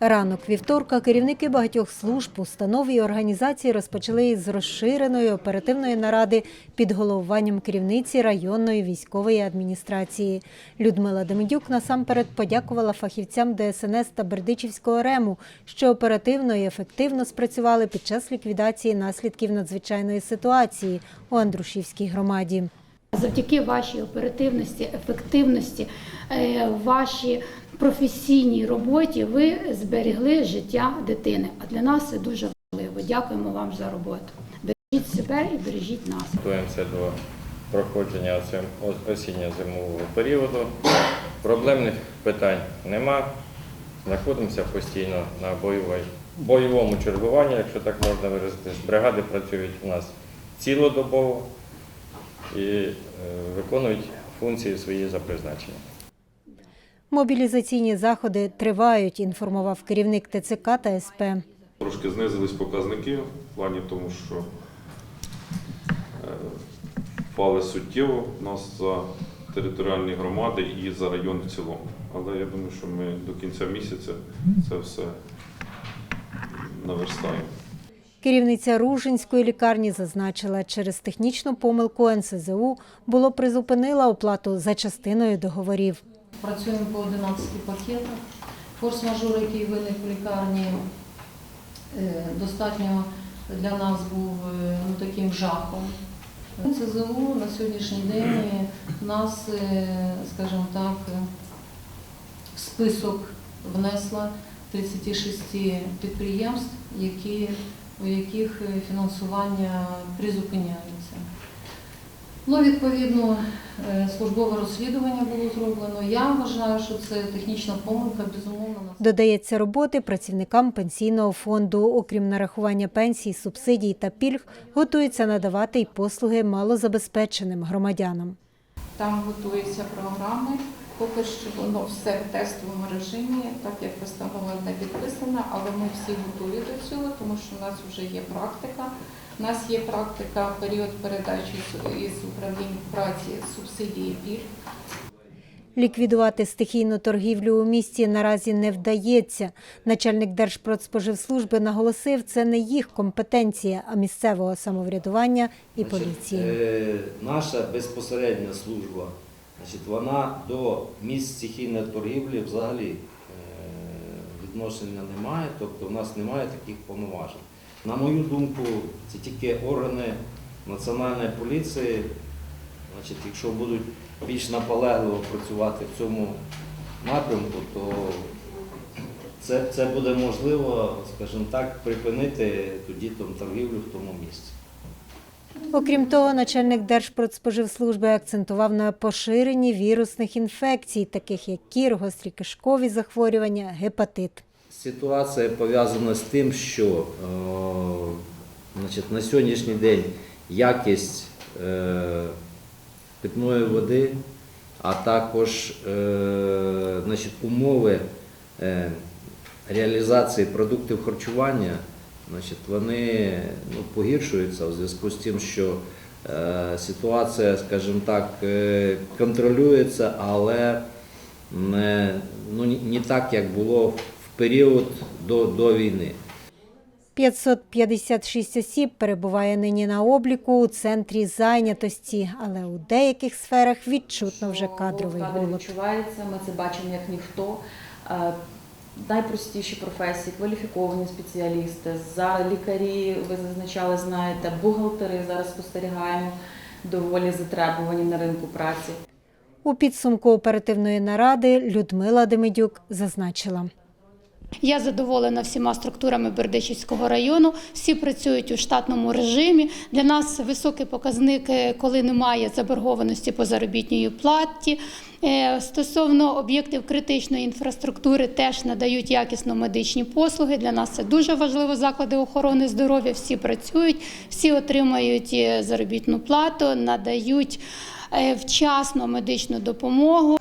Ранок вівторка керівники багатьох служб, установ і організацій розпочали із розширеної оперативної наради під головуванням керівниці районної військової адміністрації. Людмила Демидюк насамперед подякувала фахівцям ДСНС та Бердичівського РЕМу, що оперативно і ефективно спрацювали під час ліквідації наслідків надзвичайної ситуації у Андрушівській громаді. Завдяки вашій оперативності, ефективності, е, вашій професійній роботі ви зберегли життя дитини. А для нас це дуже важливо. Дякуємо вам за роботу. Бережіть себе і бережіть нас. Готуємося до проходження осінньо-зимового періоду. Проблемних питань нема. Знаходимося постійно на бойовій- бойовому чергуванні, якщо так можна виразитись. Бригади працюють у нас цілодобово і е, виконують функції свої за призначенням. Мобілізаційні заходи тривають, інформував керівник ТЦК та СП. Трошки знизились показники в плані тому, що е, впали суттєво в нас за територіальні громади і за район в цілому. Але я думаю, що ми до кінця місяця це все наверстаємо. Керівниця Ружинської лікарні зазначила, через технічну помилку НСЗУ було призупинила оплату за частиною договорів. Працюємо по 11 пакетах. Форс-мажор, який виник в лікарні, е, достатньо для нас був е, ну, таким жахом. ЦЗУ на сьогоднішній день нас, е, скажімо так, в список внесла 36 підприємств, які, у яких е, фінансування призупиняється. Ну, відповідно, е, службове розслідування було зроблено. Я вважаю, що це технічна помилка, безумовно. Додається роботи працівникам пенсійного фонду. Окрім нарахування пенсій, субсидій та пільг, готується надавати й послуги малозабезпеченим громадянам. Там готуються програми. Поки що воно все в тестовому режимі, так як постанова не підписана, але ми всі готові до цього, тому що у нас вже є практика. У нас є практика період передачі з- із управління праці субсидії пільг. Ліквідувати стихійну торгівлю у місті наразі не вдається. Начальник Держпродспоживслужби наголосив, це не їх компетенція, а місцевого самоврядування і Значить, поліції. е, Наша безпосередня служба, значить, вона до місць стихійної торгівлі взагалі е, відношення не має, тобто в нас немає таких повноважень. На мою думку, це тільки органи національної поліції, значить, якщо будуть більш наполегливо працювати в цьому напрямку, то це, це буде можливо, скажімо так, припинити тоді там торгівлю в тому місці. Окрім того, начальник Держпродспоживслужби акцентував на поширенні вірусних інфекцій, таких як кір, гострі кишкові захворювання, гепатит. Ситуація пов'язана з тим, що е, значить, на сьогоднішній день якість е, питної води, а також е, значить, умови реалізації продуктів харчування, значить, вони ну, погіршуються в зв'язку з тим, що е, ситуація, скажімо так, е, контролюється, але не, ну, не так, як було в період до, до війни. 556 осіб перебуває нині на обліку у центрі зайнятості, але у деяких сферах відчутно вже кадровий голод. відчувається, ми це бачимо як ніхто. Найпростіші професії, кваліфіковані спеціалісти. за лікарі, ви зазначали, знаєте, бухгалтери зараз спостерігаємо доволі затребувані на ринку праці. У підсумку оперативної наради Людмила Демидюк зазначила. Я задоволена всіма структурами Бердичівського району. Всі працюють у штатному режимі. Для нас високий показник, е, коли немає заборгованості по заробітній платі. Е, Стосовно об'єктів критичної інфраструктури, теж надають якісно медичні послуги. Для нас це дуже важливо. Заклади охорони здоров'я всі працюють, всі отримають е, заробітну плату, надають вчасно медичну допомогу.